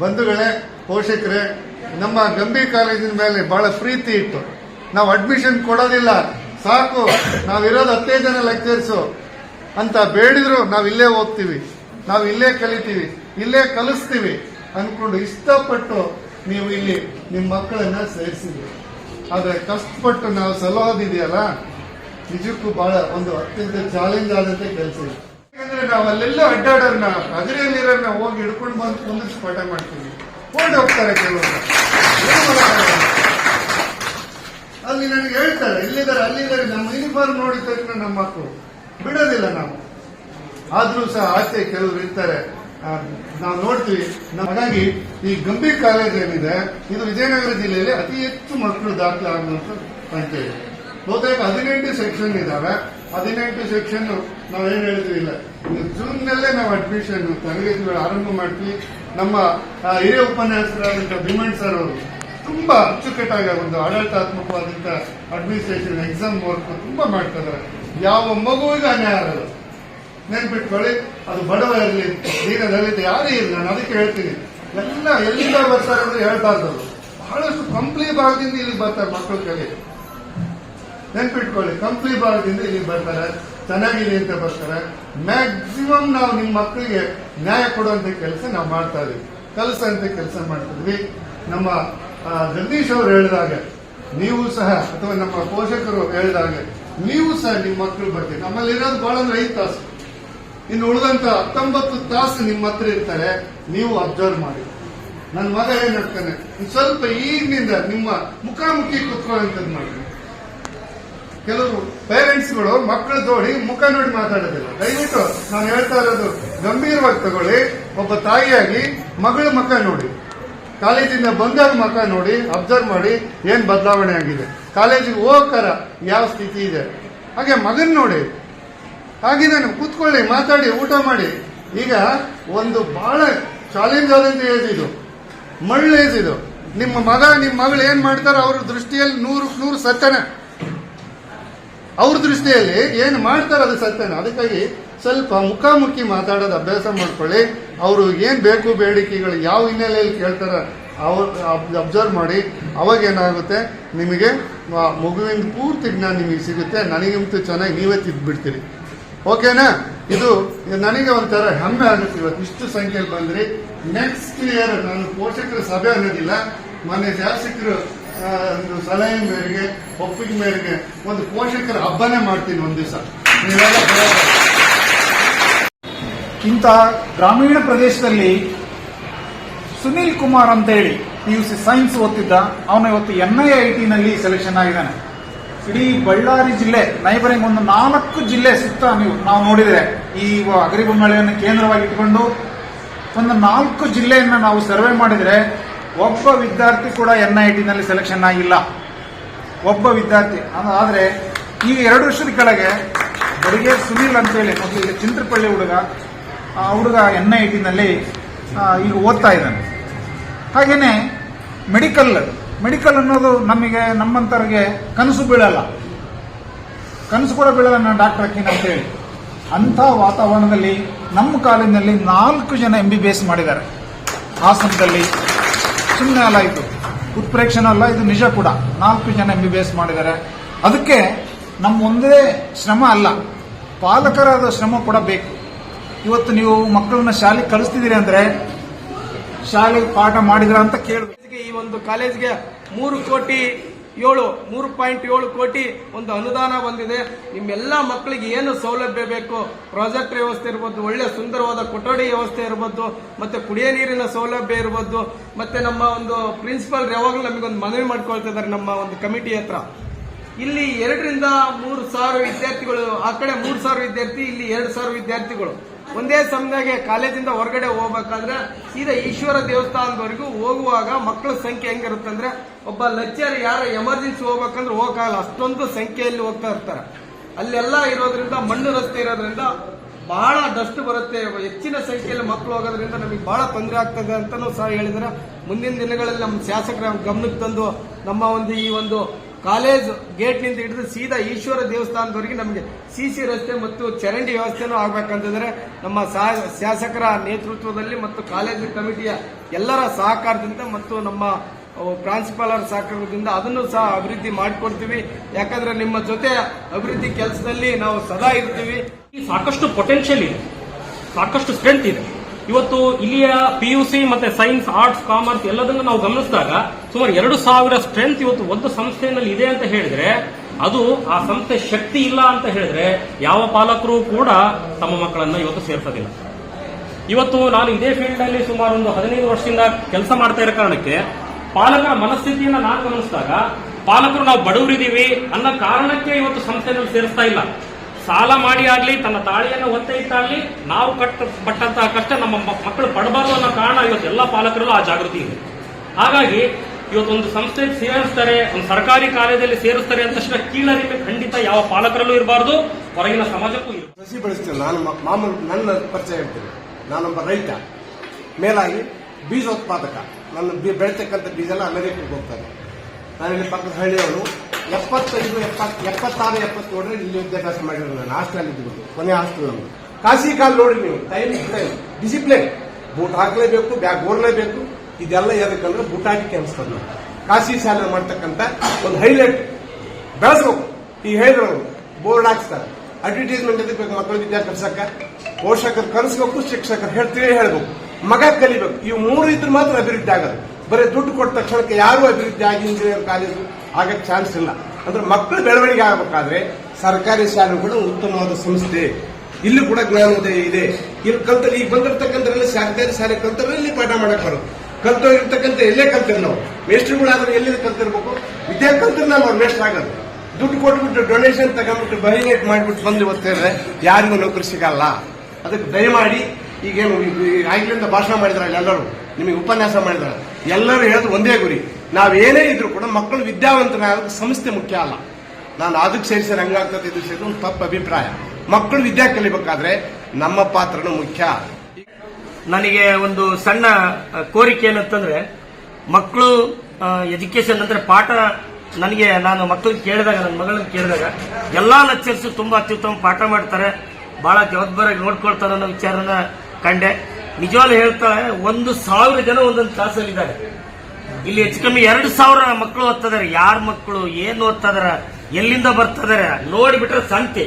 Speaker 6: ಬಂಧುಗಳೇ, ಪೋಷಕರೇ, ನಮ್ಮ ಗಂಭೀರ್ ಕಾಲೇಜಿನ ಮೇಲೆ ಬಹಳ ಪ್ರೀತಿ ಇತ್ತು ನಾವು ಅಡ್ಮಿಷನ್ ಕೊಡೋದಿಲ್ಲ, ಸಾಕು ನಾವಿರೋದು ಹತ್ತೇ ಜನ ಲೆಕ್ಚರ್ಸು ಅಂತ ಬೇಡಿದ್ರು ನಾವು ಇಲ್ಲೇ ಓದ್ತೀವಿ ನಾವು ಇಲ್ಲೇ ಕಲಿತೀವಿ, ಇಲ್ಲೇ ಕಲಿಸ್ತೀವಿ ಅನ್ಕೊಂಡು ಇಷ್ಟಪಟ್ಟು ನೀವು ಇಲ್ಲಿ ನಿಮ್ಮ ಮಕ್ಕಳನ್ನ ಸೇರಿಸಿದ್ರು. ಆದ್ರೆ ಕಷ್ಟಪಟ್ಟು ನಾವು ಸಲಹೋದಿದೆಯಲ್ಲ ನಿಜಕ್ಕೂ ಬಹಳ ಒಂದು ಅತ್ಯಂತ ಚಾಲೆಂಜ್ ಆದಂತೆ ಕೆಲಸ ಇದೆ. ಯಾಕಂದ್ರೆ ನಾವು ಅಲ್ಲೆಲ್ಲ ಅಡ್ಡಾಡೋರ್ನ ಅಗರಿಯಲ್ಲಿರೋರ್ನ ಹೋಗಿ ಹಿಡ್ಕೊಂಡು ಬಂದು ಕುಂದಿಸಿ ಪಾಠ ಮಾಡ್ತೀವಿ. ಓಡಿ ಹೋಗ್ತಾರೆ ಕೆಲವರು. ಅಲ್ಲಿ ನನಗೆ ಹೇಳ್ತಾರೆ, ಇಲ್ಲಿದ್ದಾರೆ, ಅಲ್ಲಿದ್ದಾರೆ, ನಮ್ಮ ಯೂನಿಫಾರ್ಮ್ ನೋಡಿದ ತಕ್ಷಣ ನಮ್ಮ ಮಕ್ಕಳು. ಬಿಡೋದಿಲ್ಲ ನಾವು. ಆದ್ರೂ ಸಹ ಆಚೆ ಕೆಲವರು ಇರ್ತಾರೆ. ನಾವು ನೋಡ್ತೀವಿ ಹಾಗಾಗಿ ಈ ಗಂಭೀರ್ ಕಾಲೇಜ್ ಏನಿದೆ ಇದು ವಿಜಯನಗರ ಜಿಲ್ಲೆಯಲ್ಲಿ ಅತಿ ಹೆಚ್ಚು ಮಕ್ಕಳು ದಾಖಲೆ ಆಗುವಂತ ಸಂಖ್ಯೆ ಇದೆ ಬಹುತೇಕ ಹದಿನೆಂಟು ಸೆಕ್ಷನ್ ಇದಾವೆ. ಹದಿನೆಂಟು ಸೆಕ್ಷನ್ ನಾವೇನ್ ಇಲ್ಲ ಜೂನ್ ನಲ್ಲೇ ನಾವು ಅಡ್ಮಿಷನ್ ತರಗತಿಗಳು ಆರಂಭ ಮಾಡ್ತೀವಿ. ನಮ್ಮ ಹಿರಿಯ ಉಪನ್ಯಾಸಕರಾದಂತಹ ಭೀಮಣ್ ಸರ್ ಅವರು ತುಂಬಾ ಅಚ್ಚುಕಟ್ಟಾಗಿ ಒಂದು ಆಡಳಿತಾತ್ಮಕವಾದಂತ ಅಡ್ಮಿನಿಸ್ಟ್ರೇಷನ್ ಎಕ್ಸಾಮ್ ವರ್ಕ್ ತುಂಬಾ ಮಾಡ್ತಾ ಯಾವ ಮಗುವಿಗೂ ಅನ್ಯಾಯ ಆಗಲ್ಲ. ನೆನ್ಪಿಟ್ಕೊಳ್ಳಿ, ಅದು ಬಡವ ಇರಲಿ ದಲಿತ ಯಾರೇ ಇರಲಿ ನಾನು ಅದಕ್ಕೆ ಹೇಳ್ತೀನಿ. ಎಲ್ಲ ಎಲ್ಲಿಂದ ಬರ್ತಾರೆ ಅಂದ್ರೆ ಹೇಳ್ತಾ. ಬಹಳಷ್ಟು ಕಂಪ್ಲೀಟ್ ಭಾಗದಿಂದ ಇಲ್ಲಿ ಬರ್ತಾರೆ ಮಕ್ಕಳ ಕಲಿ ನೆನ್ಪಿಟ್ಕೊಳ್ಳಿ ಕಂಪ್ಲಿ ಭಾಗದಿಂದ ಇಲ್ಲಿ ಬರ್ತಾರೆ, ಚೆನ್ನಾಗಿದೆ ಅಂತ ಬರ್ತಾರೆ. ಮ್ಯಾಕ್ಸಿಮಮ್ ನಾವು ನಿಮ್ಮ ಮಕ್ಕಳಿಗೆ ನ್ಯಾಯ ಕೊಡುವಂತ ಕೆಲಸ ನಾವು ಮಾಡ್ತಾ ಇದೀವಿ. ಅಂತ ಕೆಲಸ ಮಾಡ್ತಿದ್ವಿ ನಮ್ಮ ಜಗದೀಶ್ ಅವರು ಹೇಳಿದಾಗ ನೀವು ಸಹ, ಅಥವಾ ನಮ್ಮ ಪೋಷಕರು ಹೇಳಿದಾಗ ನೀವು ಸಹ ನಿಮ್ಮ ಮಕ್ಕಳು ಬರ್ತೀವಿ ನಮ್ಮಲ್ಲಿ ಇರೋದು ಬಹಳ ಅಂದ್ರೆ ಐದು ತಾಸು. ಇನ್ನು ಉಳಿದಂತ ಹತ್ತೊಂಬತ್ತು ತಾಸು ನಿಮ್ಮ ಹತ್ರ ಇರ್ತಾರೆ. ನೀವು ಅಬ್ಸರ್ವ್ ಮಾಡಿ. ನನ್ನ ಮಗ ಏನ್ ಹೇಳ್ತಾನೆ ಸ್ವಲ್ಪ ಈಗಿನಿಂದ ನಿಮ್ಮ ಮುಖಾಮುಖಿ ಕುತ್ಕೊಳ್ಳುವಂಥದ್ದು ಮಾಡಿ ಕೆಲವರು ಪೇರೆಂಟ್ಸ್ಗಳು ಮಕ್ಕಳು ತೋಡಿ ಮುಖ ನೋಡಿ ಮಾತಾಡೋದಿಲ್ಲ. ದಯವಿಟ್ಟು ನಾನು ಹೇಳ್ತಾ ಇರೋದು ಗಂಭೀರವಾಗಿ ತಗೊಳ್ಳಿ. ಒಬ್ಬ ತಾಯಿಯಾಗಿ ಮಗಳ ಮುಖ ನೋಡಿ. ಕಾಲೇಜಿಂದ ಬಂದಾಗ ಮುಖ ನೋಡಿ ಅಬ್ಸರ್ವ್ ಮಾಡಿ ಏನ್ ಬದಲಾವಣೆ ಆಗಿದೆ. ಕಾಲೇಜಿಗೆ ಹೋಗಕರ ಯಾವ ಸ್ಥಿತಿ ಇದೆ? ಹಾಗೆ ಮಗನ್ ನೋಡಿ. ಹಾಗಿದ್ದಾನೆ ಕೂತ್ಕೊಳ್ಳಿ, ಮಾತಾಡಿ, ಊಟ ಮಾಡಿ. ಈಗ ಒಂದು ಬಹಳ ಚಾಲೆಂಜ್ ಆದಂತ ಏಜ್ ಇದು. ಮಳ್ಳು ಏಜ್ ನಿಮ್ಮ ಮಗ, ನಿಮ್ಮ ಮಗಳು ಏನ್ ಮಾಡ್ತಾರೋ ಅವ್ರ ದೃಷ್ಟಿಯಲ್ಲಿ ನೂರು ನೂರು ಸತ್ಯನ. ಅವ್ರ ದೃಷ್ಟಿಯಲ್ಲಿ ಏನು ಮಾಡ್ತಾರೆ ಅದು ಸತ್ಯನ? ಅದಕ್ಕಾಗಿ ಸ್ವಲ್ಪ ಮುಖಾಮುಖಿ ಮಾತಾಡೋದು ಅಭ್ಯಾಸ ಮಾಡ್ಕೊಳ್ಳಿ. ಅವರು ಏನ್ ಬೇಕು ಬೇಡಿಕೆಗಳು ಯಾವ ಹಿನ್ನೆಲೆಯಲ್ಲಿ ಕೇಳ್ತಾರ ಅವ್ರು ಅಬ್ಸರ್ವ್ ಮಾಡಿ. ಅವಾಗ ಏನಾಗುತ್ತೆ? ನಿಮಗೆ ಮಗುವಿನ ಪೂರ್ತಿ ಜ್ಞಾನ ನಿಮಗೆ ಸಿಗುತ್ತೆ. ನನಗಿಂತೂ ಚೆನ್ನಾಗಿ ನೀವೇ ತಿದ್ದುಬಿಡ್ತೀರಿ ಓಕೆನಾ? ಇದು ನನಗೆ ಒಂಥರ ಹೆಮ್ಮೆ ಆಗುತ್ತೆ ಇವತ್ತು. ಇಷ್ಟು ಸಂಖ್ಯೆಯಲ್ಲಿ ಬಂದ್ರಿ. ನೆಕ್ಸ್ಟ್ ಇಯರ್ ನಾನು ಪೋಷಕರ ಸಭೆ ಅನ್ನೋದಿಲ್ಲ. ಮೊನ್ನೆ ಶಾಸಕರು ಒಂದು ಸಲಹೆ ಮೇರೆಗೆ, ಒಪ್ಪಿಗೆ ಮೇರೆಗೆ ಒಂದು ಪೋಷಕರ ಹಬ್ಬನೇ ಮಾಡ್ತೀನಿ ಒಂದ್ ದಿವಸ.
Speaker 7: ಇಂಥ ಗ್ರಾಮೀಣ ಪ್ರದೇಶದಲ್ಲಿ ಸುನೀಲ್ ಕುಮಾರ್ ಅಂತ ಹೇಳಿ
Speaker 8: ಪಿ ಯು ಸಿ ಸೈನ್ಸ್ ಓದ್ತಿದ್ದ. ಅವನು ಇವತ್ತು ಎನ್ ಐ ಐ ಟಿನಲ್ಲಿ ಸೆಲೆಕ್ಷನ್ ಆಗಿದ್ದಾನೆ. ಇಡೀ ಬಳ್ಳಾರಿ ಜಿಲ್ಲೆ ನೈಬರಿಂಗ್ ಒಂದು ನಾಲ್ಕು ಜಿಲ್ಲೆ ಸುತ್ತ ನೀವು ನಾವು ನೋಡಿದ್ರೆ ಈ ಅಗರಿಬೊಮ್ಮಳೆಯನ್ನು ಕೇಂದ್ರವಾಗಿ ಇಟ್ಕೊಂಡು ಒಂದು ನಾಲ್ಕು ಜಿಲ್ಲೆಯನ್ನು ನಾವು ಸರ್ವೆ ಮಾಡಿದ್ರೆ ಒಬ್ಬ ವಿದ್ಯಾರ್ಥಿ ಕೂಡ ಎನ್ ಐ ಟಿನಲ್ಲಿ ಸೆಲೆಕ್ಷನ್ ಆಗಿಲ್ಲ. ಒಬ್ಬ ವಿದ್ಯಾರ್ಥಿ ಆದರೆ ಈಗ ಎರಡು ವರ್ಷದ ಕೆಳಗೆ ಬಡಿಗೆ ಸುನೀಲ್ ಅಂತೇಳಿ ಮತ್ತು ಇಲ್ಲಿ ಚಿಂತ್ರಪಳ್ಳಿ ಹುಡುಗ, ಆ ಹುಡುಗ ಎನ್ ಐ ಟಿನಲ್ಲಿ ಈಗ ಓದ್ತಾ ಇದ್ದಾನೆ. ಹಾಗೇನೆ ಮೆಡಿಕಲ್ ಮೆಡಿಕಲ್ ಅನ್ನೋದು ನಮಗೆ ನಮ್ಮಂತವ್ರಿಗೆ ಕನಸು ಬೀಳಲ್ಲ. ಕನಸು ಕೂಡ ಬೀಳಲ್ಲ ನಾನು ಡಾಕ್ಟರ್ ಅಕ್ಕಿನ ಅಂತೇಳಿ. ಅಂಥ ವಾತಾವರಣದಲ್ಲಿ ನಮ್ಮ ಕಾಲೇಜಿನಲ್ಲಿ ನಾಲ್ಕು ಜನ ಎಂ ಬಿ ಬಿ ಎಸ್ ಮಾಡಿದ್ದಾರೆ. ಹಾಸನದಲ್ಲಿ ಸುಮ್ಮನೆ ಅಲ್ಲ ಇದು. ಉತ್ಪ್ರೇಕ್ಷಣ ಅಲ್ಲ, ಇದು ನಿಜ ಕೂಡ. ನಾಲ್ಕು ಜನ ಎಂ ಬಿ ಬಿ ಎಸ್ ಮಾಡಿದ್ದಾರೆ. ಅದಕ್ಕೆ ನಮ್ಮ ಒಂದೇ ಶ್ರಮ ಅಲ್ಲ, ಪಾಲಕರಾದ ಶ್ರಮ ಕೂಡ ಬೇಕು. ಇವತ್ತು ನೀವು ಮಕ್ಕಳನ್ನ ಶಾಲೆಗೆ ಕಳಿಸ್ತಿದ್ದೀರಿ ಅಂದ್ರೆ ಶಾಲೆಗೆ ಪಾಠ ಮಾಡಿದ್ರ ಅಂತ
Speaker 9: ಕಾಲೇಜ್ಗೆ ಈ ಒಂದು ಕಾಲೇಜ್ಗೆ ಮೂರು ಕೋಟಿ ಏಳು, ಮೂರು ಪಾಯಿಂಟ್ ಏಳು ಕೋಟಿ ಒಂದು ಅನುದಾನ ಬಂದಿದೆ. ನಿಮ್ಮೆಲ್ಲ ಮಕ್ಕಳಿಗೆ ಏನು ಸೌಲಭ್ಯ ಬೇಕು? ಪ್ರಾಜೆಕ್ಟ್ ವ್ಯವಸ್ಥೆ ಇರ್ಬೋದು, ಒಳ್ಳೆ ಸುಂದರವಾದ ಕೊಠಡಿ ವ್ಯವಸ್ಥೆ ಇರ್ಬೋದು, ಮತ್ತೆ ಕುಡಿಯ ನೀರಿನ ಸೌಲಭ್ಯ ಇರ್ಬೋದು, ಮತ್ತೆ ನಮ್ಮ ಒಂದು ಪ್ರಿನ್ಸಿಪಲ್ ಯಾವಾಗಲೂ ನಮಗೊಂದು ಮನವಿ ಮಾಡ್ಕೊಳ್ತಾ ಇದ್ದಾರೆ ನಮ್ಮ ಒಂದು ಕಮಿಟಿ ಹತ್ರ. ಇಲ್ಲಿ ಎರಡರಿಂದ ಮೂರು ಸಾವಿರ ವಿದ್ಯಾರ್ಥಿಗಳು, ಆ ಕಡೆ ಮೂರು ಸಾವಿರ ವಿದ್ಯಾರ್ಥಿ, ಇಲ್ಲಿ ಎರಡು ಸಾವಿರ ವಿದ್ಯಾರ್ಥಿಗಳು. ಒಂದೇ ಸಮಯದಾಗೆ ಕಾಲೇಜಿಂದ ಹೊರಗಡೆ ಹೋಗ್ಬೇಕಾದ್ರೆ ಸೀದಾ ಈಶ್ವರ ದೇವಸ್ಥಾನದವರೆಗೂ ಹೋಗುವಾಗ ಮಕ್ಕಳ ಸಂಖ್ಯೆ ಹೆಂಗಿರುತ್ತಂದ್ರೆ ಒಬ್ಬ ಲೆಕ್ಚರ್ ಯಾರ ಎಮರ್ಜೆನ್ಸಿ ಹೋಗ್ಬೇಕಂದ್ರೆ ಹೋಗಕ್ಕಾಗಲ್ಲ. ಅಷ್ಟೊಂದು ಸಂಖ್ಯೆಯಲ್ಲಿ ಹೋಗ್ತಾ ಇರ್ತಾರೆ. ಅಲ್ಲೆಲ್ಲ ಇರೋದ್ರಿಂದ, ಮಣ್ಣು ರಸ್ತೆ ಇರೋದ್ರಿಂದ ಬಹಳ ಡಸ್ಟ್ ಬರುತ್ತೆ. ಹೆಚ್ಚಿನ ಸಂಖ್ಯೆಯಲ್ಲಿ ಮಕ್ಕಳು ಹೋಗೋದ್ರಿಂದ ನಮಗೆ ಬಹಳ ತೊಂದರೆ ಆಗ್ತದೆ ಅಂತಲೂ ಸಹ ಹೇಳಿದ್ರೆ ಮುಂದಿನ ದಿನಗಳಲ್ಲಿ ನಮ್ಮ ಶಾಸಕರ ಗಮನಕ್ಕೆ ತಂದು ನಮ್ಮ ಒಂದು ಈ ಒಂದು ಕಾಲೇಜ್ ಗೇಟ್ನಿಂದ ಹಿಡಿದು ಸೀದಾ ಈಶ್ವರ ದೇವಸ್ಥಾನದವರೆಗೆ ನಮಗೆ ಸಿಸಿ ರಸ್ತೆ ಮತ್ತು ಚರಂಡಿ ವ್ಯವಸ್ಥೆನೂ ಆಗ್ಬೇಕಂತಂದ್ರೆ ನಮ್ಮ ಸಾ- ಶಾಸಕರ ನೇತೃತ್ವದಲ್ಲಿ ಮತ್ತು ಕಾಲೇಜು ಕಮಿಟಿಯ ಎಲ್ಲರ ಸಹಕಾರದಿಂದ ಮತ್ತು ನಮ್ಮ ಪ್ರಾಂಶುಪಾಲರ ಸಹಕಾರದಿಂದ ಅದನ್ನು ಸಹ ಅಭಿವೃದ್ಧಿ ಮಾಡಿಕೊಡ್ತೀವಿ. ಯಾಕಂದ್ರೆ ನಿಮ್ಮ ಜೊತೆ ಅಭಿವೃದ್ಧಿ ಕೆಲಸದಲ್ಲಿ ನಾವು ಸದಾ ಇರ್ತೀವಿ.
Speaker 10: ಸಾಕಷ್ಟು ಪೊಟೆನ್ಷಿಯಲ್ ಇದೆ. ಸಾಕಷ್ಟು ಸ್ಟ್ರೆಂತ್ ಇದೆ. ಇವತ್ತು ಇಲ್ಲಿಯ ಪಿ ಯು ಸಿ ಮತ್ತೆ ಸೈನ್ಸ್ ಆರ್ಟ್ಸ್ ಕಾಮರ್ಸ್ ಎಲ್ಲದನ್ನು ನಾವು ಗಮನಿಸಿದಾಗ ಸುಮಾರು ಎರಡು ಸಾವಿರ ಸ್ಟ್ರೆಂತ್ ಇವತ್ತು ಒಂದು ಸಂಸ್ಥೆಯಲ್ಲಿ ಇದೆ ಅಂತ ಹೇಳಿದ್ರೆ, ಅದು ಆ ಸಂಸ್ಥೆ ಶಕ್ತಿ ಇಲ್ಲ ಅಂತ ಹೇಳಿದ್ರೆ ಯಾವ ಪಾಲಕರು ಕೂಡ ತಮ್ಮ ಮಕ್ಕಳನ್ನ ಇವತ್ತು ಸೇರ್ಸೋದಿಲ್ಲ. ಇವತ್ತು ನಾನು ಇದೇ ಫೀಲ್ಡ್ ಅಲ್ಲಿ ಸುಮಾರು ಒಂದು ಹದಿನೈದು ವರ್ಷದಿಂದ ಕೆಲಸ ಮಾಡ್ತಾ ಇರೋ ಕಾರಣಕ್ಕೆ ಪಾಲಕರ ಮನಸ್ಥಿತಿಯನ್ನ ನಾನು ಗಮನಿಸಿದಾಗ, ಪಾಲಕರು ನಾವು ಬಡವರಿದ್ದೀವಿ ಅನ್ನೋ ಕಾರಣಕ್ಕೆ ಇವತ್ತು ಸಂಸ್ಥೆನಲ್ಲಿ ಸೇರಿಸ್ತಾ ಇಲ್ಲ. ಸಾಲ ಮಾಡಿ ಆಗ್ಲಿ, ತನ್ನ ತಾಳಿಯನ್ನು ಒತ್ತೆ ಇಟ್ಟಾಗ್ಲಿ, ನಾವು ಕಟ್ಟ, ಪಟ್ಟಂತಹ ಕಷ್ಟ ನಮ್ಮ ಮಕ್ಕಳು ಪಡಬಾರ್ದು ಅನ್ನೋ ಕಾರಣ ಇವತ್ತು ಎಲ್ಲ ಪಾಲಕರಲ್ಲೂ ಆ ಜಾಗೃತಿ ಇದೆ. ಹಾಗಾಗಿ ಇವತ್ತೊಂದು ಸಂಸ್ಥೆ ಸೇರಿಸ್ತಾರೆ, ಒಂದು ಸರ್ಕಾರಿ ಕಾಲೇಜಲ್ಲಿ ಸೇರಿಸ್ತಾರೆ ಅಂತ ತಕ್ಷಣ ಕೀಳರಿಮೆ ಖಂಡಿತ ಯಾವ ಪಾಲಕರಲ್ಲೂ ಇರಬಾರ್ದು, ಹೊರಗಿನ ಸಮಾಜಕ್ಕೂ
Speaker 11: ಕೃಷಿ ಬೆಳೆಸ್ತೀನಿ, ನಾನು ಮಾಮೂಲಿ ನನ್ನ ಪರಿಚಯ ಹೇಳ್ತೀನಿ. ನಾನೊಬ್ಬ ರೈತ. ಮೇಲಾಗಿ ಬೀಜೋತ್ಪಾದಕ ನನ್ನ ಬೆಳೆತಕ್ಕಂಥ ಬೀಜ ಎಲ್ಲ ಅಮೆರಿಕಕ್ಕೆ ಹೋಗ್ತಾರೆ ನಾನಿಲ್ಲಿ ಪಕ್ಕದ ಹಳ್ಳಿಯವನು. ಎಪ್ಪತ್ತೈದು ಎಪ್ಪತ್ತು ಎಪ್ಪತ್ತಾರು, ಎಪ್ಪತ್ತೇಳರಲ್ಲಿ ಇಲ್ಲಿ ವಿದ್ಯಾಭ್ಯಾಸ ಮಾಡಿರೋದು ನಾನು, ಹಾಸ್ಟೆಲ್ ಇದ್ದು ಕೊನೆ ಹಾಸ್ಟೆಲ್ ನಮ್ಮದು ಕಾಸಿ ಕಾಲ್ ನೋಡಿ ನೀವು ಟೈಮ್ ಡಿಸಿಪ್ಲಿನ್ ಬೂಟ್ ಹಾಕಲೇಬೇಕು, ಬ್ಯಾಗ್ ಓಡಲೇಬೇಕು ಇದೆಲ್ಲ ಏನಕ್ಕಂದ್ರೆ ಬುಟಾಟಿಕೆ ಅನಿಸ್ತದೆ ಕಾಶಿ ಶಾಲೆ ಮಾಡ್ತಕ್ಕಂಥ ಒಂದು ಹೈಲೈಟ್ ಬೆಳೆಸ್ಬೇಕು. ಈಗ ಹೇಳಿದ್ರು ಬೋರ್ಡ್ ಹಾಕ್ಸ್ತಾರೆ. ಅಡ್ವರ್ಟೈಸ್ಮೆಂಟ್ ಎದಕ್ಕೆ ಮಕ್ಕಳು ವಿದ್ಯಾರ್ಥಿ ವಿದ್ಯಾ ಕಲ್ಸಕ್ಕ ಪೋಷಕರು ಕಲಿಸ್ಬೇಕು, ಶಿಕ್ಷಕರು ಹೇಳ್ತೀವಿ, ಹೇಳ್ಬೇಕು. ಮಗ ಕಲಿಬೇಕು. ಇವು ಮೂರು ಇದ್ರೆ ಮಾತ್ರ ಅಭಿವೃದ್ಧಿ ಆಗೋದು ಬರೀ ದುಡ್ಡು ಕೊಟ್ಟ ತಕ್ಷಣಕ್ಕೆ ಯಾರು ಅಭಿವೃದ್ಧಿ ಆಗಿ ಇಂಜಿನಿಯರ್ ಕಾಲೇಜು ಆಗಕ್ಕೆ ಚಾನ್ಸ್ ಇಲ್ಲ. ಅಂದ್ರೆ ಮಕ್ಕಳು ಬೆಳವಣಿಗೆ ಆಗಬೇಕಾದ್ರೆ ಸರ್ಕಾರಿ ಶಾಲೆಗಳು ಉತ್ತಮವಾದ ಸಂಸ್ಥೆ. ಇಲ್ಲಿ ಕೂಡ ಜ್ಞಾನೋದಯ ಇದೆ. ಇಲ್ಲಿ ಕಲ್ತಲ್ಲಿ, ಈಗ ಬಂದಿರತಕ್ಕಂಥ ಸರ್ಕಾರಿ ಶಾಲೆ ಕಲ್ತರಲ್ಲಿ ಪಾಠ ಮಾಡಕ್ಕೆ ಬರೋದು. ಕಲ್ತೋಗಿರ್ತಕ್ಕಂಥ ಎಲ್ಲೇ ಕಲ್ತಿರ್ ನಾವು? ಮೇಸ್ಟ್ರಿಗಳಾದ್ರೆ ಎಲ್ಲಿ ಕಲ್ತಿರ್ಬೇಕು? ವಿದ್ಯೆ ಕಲ್ತಿರ್ ನಾವು ಮೇಸ್ಟ್ರ್ ಆಗೋದು. ದುಡ್ಡು ಕೊಟ್ಬಿಟ್ಟು ಡೊನೇಷನ್ ತಗೊಂಡ್ಬಿಟ್ಟು ಬಹಿನೇಟ್ ಮಾಡಿಬಿಟ್ಟು ಬಂದು ಇವತ್ತೇನೆ ಯಾರಿಗೂ ನೌಕರಿ ಸಿಗಲ್ಲ. ಅದಕ್ಕೆ ದಯಮಾಡಿ, ಈಗೇನು ಆಗ್ಲಿಂದ ಭಾಷಣ ಮಾಡಿದ್ರಲ್ಲ ಎಲ್ಲರೂ? ನಿಮಗೆ ಉಪನ್ಯಾಸ ಮಾಡಿದ್ರೆ ಎಲ್ಲರೂ ಹೇಳೋದು ಒಂದೇ ಗುರಿ. ನಾವೇನೇ ಇದ್ರು ಕೂಡ ಮಕ್ಕಳು ವಿದ್ಯಾವಂತರಾಗೋದು ಸಂಸ್ಥೆ ಮುಖ್ಯ ಅಲ್ಲ. ನಾನು ಅದಕ್ಕೆ ಸೇರಿಸಿ ಹಂಗಾಗ್ತದೆ ಇದು ಸೇರಿದ ಒಂದು ತಪ್ಪು ಅಭಿಪ್ರಾಯ. ಮಕ್ಕಳು ವಿದ್ಯಾ ಕಲಿಬೇಕಾದ್ರೆ ನಮ್ಮ ಪಾತ್ರನೂ ಮುಖ್ಯ.
Speaker 9: ನನಗೆ ಒಂದು ಸಣ್ಣ ಕೋರಿಕೆ ಏನಂತಂದ್ರೆ, ಮಕ್ಕಳು ಎಜುಕೇಶನ್ ಅಂದ್ರೆ ಪಾಠ ನನಗೆ, ನಾನು ಮಕ್ಕಳಿಗೆ ಕೇಳಿದಾಗ, ನನ್ನ ಮಗಳನ್ನ ಕೇಳಿದಾಗ, ಎಲ್ಲಾ ಲೆಕ್ಚರ್ಸ್ ತುಂಬಾ ಅತ್ಯುತ್ತಮ ಪಾಠ ಮಾಡ್ತಾರೆ, ಬಹಳ ಜವಾಬ್ದಾರಿ ನೋಡ್ಕೊಳ್ತಾರೆ ಅನ್ನೋ ವಿಚಾರನ ಕಂಡೆ. ನಿಜವಾಗ್ಲೂ ಹೇಳ್ತಾಳೆ ಒಂದು ಸಾವಿರ ಜನ ಒಂದೊಂದು ಕ್ಲಾಸಲ್ಲಿ ಇದ್ದಾರೆ ಇಲ್ಲಿ ಹೆಚ್ಚು ಕಮ್ಮಿ ಎರಡು ಸಾವಿರ ಮಕ್ಕಳು ಓದ್ತಿದಾರೆ ಯಾರ ಮಕ್ಕಳು, ಏನ್ ಓದ್ತಿದಾರ, ಎಲ್ಲಿಂದ ಬರ್ತಿದಾರೆ, ನೋಡಿಬಿಟ್ರೆ ಸಂತೆ.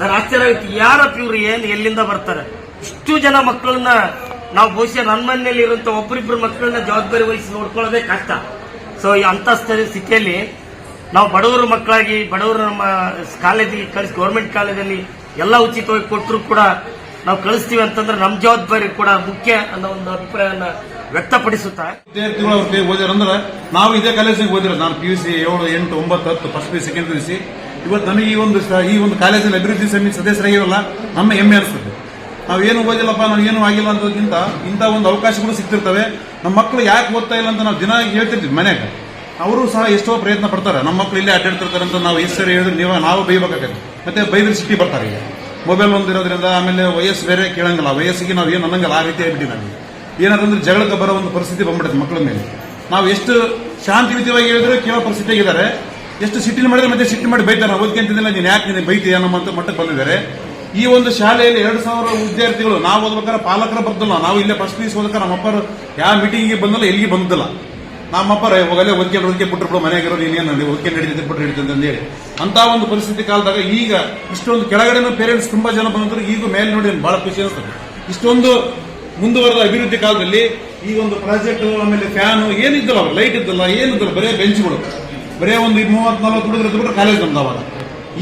Speaker 9: ನಾನು ಆಶ್ಚರ್ಯ ಆಗುತ್ತೆ, ಯಾರಪ್ಪ ಇವ್ರು ಏನ್ ಎಲ್ಲಿಂದ ಬರ್ತಾರೆ? ಇಷ್ಟು ಜನ ಮಕ್ಕಳನ್ನ ನಾವು ಬಹುಶಃ ನನ್ನ ಮನೆಯಲ್ಲಿ ಇರುವಂತ ಒಬ್ಬರಿಬ್ಬರು ಮಕ್ಕಳನ್ನ ಜವಾಬ್ದಾರಿ ವಹಿಸಿ ನೋಡ್ಕೊಳ್ಳೋದೇ ಕಷ್ಟ ಸೊ ಈ ಅಂತ ಸ್ಥಿತಿ- ಸ್ಥಿತಿಯಲ್ಲಿ ನಾವು ಬಡವರು ಮಕ್ಕಳಾಗಿ, ಬಡವರು ನಮ್ಮ ಕಾಲೇಜಿಗೆ ಕಳಿಸಿ ಗೌರ್ಮೆಂಟ್ ಕಾಲೇಜಲ್ಲಿ ಎಲ್ಲ ಉಚಿತವಾಗಿ ಕೊಟ್ಟರು ಕೂಡ ನಾವು ಕಳಿಸ್ತೀವಿ ಅಂತಂದ್ರೆ ನಮ್ಮ ಜವಾಬ್ದಾರಿ ಕೂಡ ಮುಖ್ಯ ಅನ್ನೋ ಒಂದು ಅಭಿಪ್ರಾಯವನ್ನು
Speaker 4: ವ್ಯಕ್ತಪಡಿಸುತ್ತಾ.
Speaker 7: ವಿದ್ಯಾರ್ಥಿಗಳು ಅವ್ರಿಗೆ ಓದಿರಂದ್ರೆ ನಾವು ಇದೇ ಕಾಲೇಜಿಗೆ ಓದಿರೋದು. ನಾನು ಪಿ ಯು ಸಿ ಏಳು, ಎಂಟು, ಒಂಬತ್ತು, ಹತ್ತು first P second P C ಇವತ್ತು ನಮಗೆ ಈ ಒಂದು ಈ ಒಂದು ಕಾಲೇಜಿನ ಅಭಿವೃದ್ಧಿ ಸಮಿತಿ ಸದಸ್ಯರಾಗಿರಲ್ಲ, ನಮ್ಮ ಹೆಮ್ಮೆ ಅನಿಸ್ತದೆ ನಾವು ಏನು ಓದಿಲ್ಲಪ್ಪ ನಾವು ಏನು ಆಗಿಲ್ಲ ಅನ್ನೋದಕ್ಕಿಂತ ಇಂಥ ಒಂದು ಅವಕಾಶಗಳು ಸಿಗ್ತಿರ್ತವೆ. ನಮ್ಮ ಮಕ್ಕಳು ಯಾಕೆ ಓದ್ತಾ ಇಲ್ಲ ಅಂತ ನಾವು ದಿನ ಹೇಳ್ತಿರ್ತೀವಿ ಮನೆಗೆ. ಅವರು ಸಹ ಎಷ್ಟೋ ಪ್ರಯತ್ನ ಪಡ್ತಾರೆ. ನಮ್ಮ ಮಕ್ಕಳು ಇಲ್ಲೇ ಅಡ್ಡಾಡ್ತಿರ್ತಾರೆ ಅಂತ ನಾವು ಈ ಸರಿ ಹೇಳಿದ್ರೆ ನೀವು, ನಾವು ಬೈಬೇಕಾಗತ್ತೆ. ಮತ್ತೆ ಬೈದ್ರೆ ಸಿಟಿ ಬರ್ತಾರೆ ಈಗ. ಮೊಬೈಲ್ ಒಂದಿರೋದ್ರಿಂದ ಆಮೇಲೆ ವಯಸ್ಸು ಬೇರೆ ಕೇಳಂಗಿಲ್ಲ. ವಯಸ್ಸಿಗೆ ನಾವು ಏನು ಅನ್ನಂಗಿಲ್ಲ. ಆ ರೀತಿ ಆಗ್ಬಿಟ್ಟು ನಾವು ಏನಾದ್ರೆ ಜಗಳಕ್ಕೆ ಬರೋ ಒಂದು ಪರಿಸ್ಥಿತಿ ಬಂದ್ಬಿಡುತ್ತೆ ಮಕ್ಕಳ ಮೇಲೆ. ನಾವು ಎಷ್ಟು ಶಾಂತಿಯುತವಾಗಿ ಹೇಳಿದ್ರೆ ಕೇಳೋ ಪರಿಸ್ಥಿತಿ ಆಗಿದ್ದಾರೆ ಎಷ್ಟು ಸಿಟ್ಟಿನ ಮಾಡಿದ್ರೆ ಮತ್ತೆ ಸಿಟ್ಟು ಮಾಡಿ ಬೈತಾರೆ. ನಾವು ಓದ್ಕೊಂತಿದ್ದಿಲ್ಲ, ನೀನು ಯಾಕೆ ನೀನು ಬೈತೀಯ ನಮ್ಮ ಅಂತ ಮಟ್ಟಕ್ಕೆ ಬಂದಿದ್ದಾರೆ. ಈ ಒಂದು ಶಾಲೆಯಲ್ಲಿ ಎರಡು ಸಾವಿರ ವಿದ್ಯಾರ್ಥಿಗಳು, ನಾವು ಓದ್ಬೇಕಾದ್ರೆ ಪಾಲಕರ ಬರ್ದಲ್ಲ, ನಾವು ಇಲ್ಲೇ ಫಸ್ಟ್ ಪೀಸ್ ಓದಕ್ಕೆ ನಮ್ಮಪ್ಪರು ಯಾವ ಮೀಟಿಂಗಿಗೆ ಬಂದಲ್ಲ, ಎಲ್ಲಿಗೆ ಬಂದಿಲ್ಲ. ನಮ್ಮಪ್ಪರ ಹೋಗಲೇ ಬಿಟ್ರು ಮನೆಗೆ ಮನೆಯಾಗಿರೋ ನೀನೇನು ಒದ್ಕೆ ನಡೀತದೆ ಬಿಟ್ಟು ನಡೀತದೆ ಅಂತೇಳಿ ಅಂತ ಒಂದು ಪರಿಸ್ಥಿತಿ ಕಾಲದಾಗ ಈಗ ಇಷ್ಟೊಂದು ಕೆಳಗಡೆನೂ ಪೇರೆಂಟ್ಸ್ ತುಂಬಾ ಜನ ಬಂದ್ರು ಈಗ ಮೇಲೆ ನೋಡಿ ಬಹಳ ಖುಷಿ ಅನಿಸ್ತದೆ ಇಷ್ಟೊಂದು ಮುಂದುವರೆದ ಅಭಿವೃದ್ಧಿ ಕಾಲದಲ್ಲಿ ಈ ಒಂದು ಪ್ರಾಜೆಕ್ಟ್ ಆಮೇಲೆ ಫ್ಯಾನ್ ಏನಿದ್ದಲ್ಲ ಲೈಟ್ ಇದ್ದಲ್ಲ, ಏನಿದ್ದಲ್ಲ, ಬರೇ ಬೆಂಚ್ಗಳು ಬರೇ ಒಂದು ಮೂವತ್ತ್, ನಲ್ವತ್ತು ಹುಡುಗರು ಬಿಟ್ಟು ಕಾಲೇಜ್ ನಮ್ದು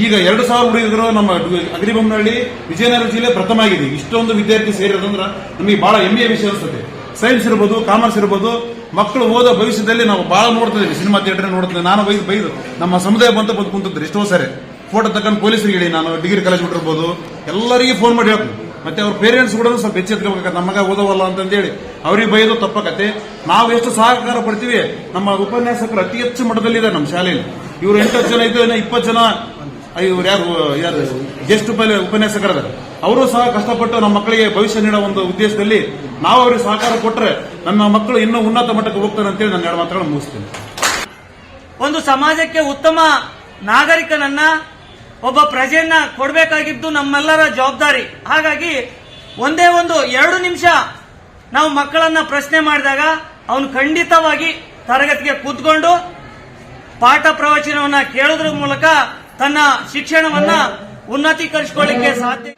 Speaker 7: ಈಗ ಎರಡು ಸಾವಿರ ಹುಡುಗರು ನಮ್ಮ ಅಗ್ರಿಬೊಮ್ಮನಹಳ್ಳಿ ವಿಜಯನಗರ ಜಿಲ್ಲೆ ಪ್ರಥಮ ಆಗಿದೆ. ಇಷ್ಟೊಂದು ವಿದ್ಯಾರ್ಥಿ ಸೇರಿರೋದಂದ್ರೆ ನಮಗೆ ಬಹಳ ಹೆಮ್ಮೆಯ ವಿಷಯ ಅನಿಸುತ್ತೆ. ಸೈನ್ಸ್ ಇರ್ಬೋದು ಕಾಮರ್ಸ್ ಇರ್ಬೋದು, ಮಕ್ಕಳು ಓದೋ ಭವಿಷ್ಯದಲ್ಲಿ ನಾವು ಬಹಳ ನೋಡ್ತಿದ್ದೀವಿ ಸಿನಿಮಾ ಥಿಯೇಟರ್ ನೋಡ್ತಿದ್ದೆ ನಾನು ಬೈದು ಬೈದು ನಮ್ಮ ಸಮುದಾಯ ಬಂತ ಬಂದು ಕುಂತಿದ್ರು ಎಷ್ಟೋ ಸರಿ. ಫೋಟೋ ತಗೊಂಡು ಪೊಲೀಸರಿಗೆ ಹೇಳಿ, ನಾನು ಡಿಗ್ರಿ ಕಾಲೇಜ್ ಬಿಟ್ಟಿರ್ಬೋದು. ಎಲ್ಲರಿಗೂ ಫೋನ್ ಮಾಡಿ ಹೇಳ್ತೀನಿ. ಮತ್ತೆ ಅವ್ರ ಪೇರೆಂಟ್ಸ್ ಕೂಡ ಸ್ವಲ್ಪ ಎಚ್ಚೆತ್ಕೋಬೇಕು ನಮ್ಮ ಮಗ ಓದೋವಲ್ಲ ಅಂತಂದೇಳಿ ಅವ್ರಿಗೆ ಬೈದು ತಪ್ಪಕತೆ ನಾವು ಎಷ್ಟು ಸಹಕಾರ ಪಡ್ತೀವಿ. ನಮ್ಮ ಉಪನ್ಯಾಸಕರು ಅತಿ ಹೆಚ್ಚು ಮಟ್ಟದಲ್ಲಿದೆ ನಮ್ಮ ಶಾಲೆಯಲ್ಲಿ. ಇವರು ಎಂಟತ್ತು ಜನ ಇದ್ದು ಇಪ್ಪತ್ತು ಜನ ಇವ್ರು ಯಾರು? ಯಾರು ಉಪ- ಉಪನ್ಯಾಸಕರದ ಅವರು ಸಹ ಕಷ್ಟಪಟ್ಟು ನಮ್ಮ ಮಕ್ಕಳಿಗೆ ಭವಿಷ್ಯ ನೀಡೋ ಒಂದು ಉದ್ದೇಶದಲ್ಲಿ ನಾವು ಅವರಿಗೆ ಸಹಕಾರ ಕೊಟ್ಟರೆ ನಮ್ಮ ಮಕ್ಕಳು ಇನ್ನೂ ಉನ್ನತ ಮಟ್ಟಕ್ಕೆ ಹೋಗ್ತಾರೆ ಅಂತೇಳಿ ನಾನು ಎರಡು ಮಾತುಗಳನ್ನು ಮುಗಿಸ್ತೇನೆ.
Speaker 4: ಒಂದು ಸಮಾಜಕ್ಕೆ ಉತ್ತಮ ನಾಗರಿಕನನ್ನ ಒಬ್ಬ ಪ್ರಜೆಯನ್ನ ಕೊಡಬೇಕಾಗಿದ್ದು ನಮ್ಮೆಲ್ಲರ ಜವಾಬ್ದಾರಿ. ಹಾಗಾಗಿ ಒಂದೇ ಒಂದು ಎರಡು ನಿಮಿಷ ನಾವು ಮಕ್ಕಳನ್ನ ಪ್ರಶ್ನೆ ಮಾಡಿದಾಗ ಅವನು ಖಂಡಿತವಾಗಿ ತರಗತಿಗೆ ಕೂತ್ಕೊಂಡು ಪಾಠ ಪ್ರವಚನವನ್ನ ಕೇಳೋದ್ರ ಮೂಲಕ ತನ್ನ ಶಿಕ್ಷಣವನ್ನ ಉನ್ನತೀಕರಿಸಿಕೊಳ್ಳಿಕ್ಕೆ ಸಾಧ್ಯ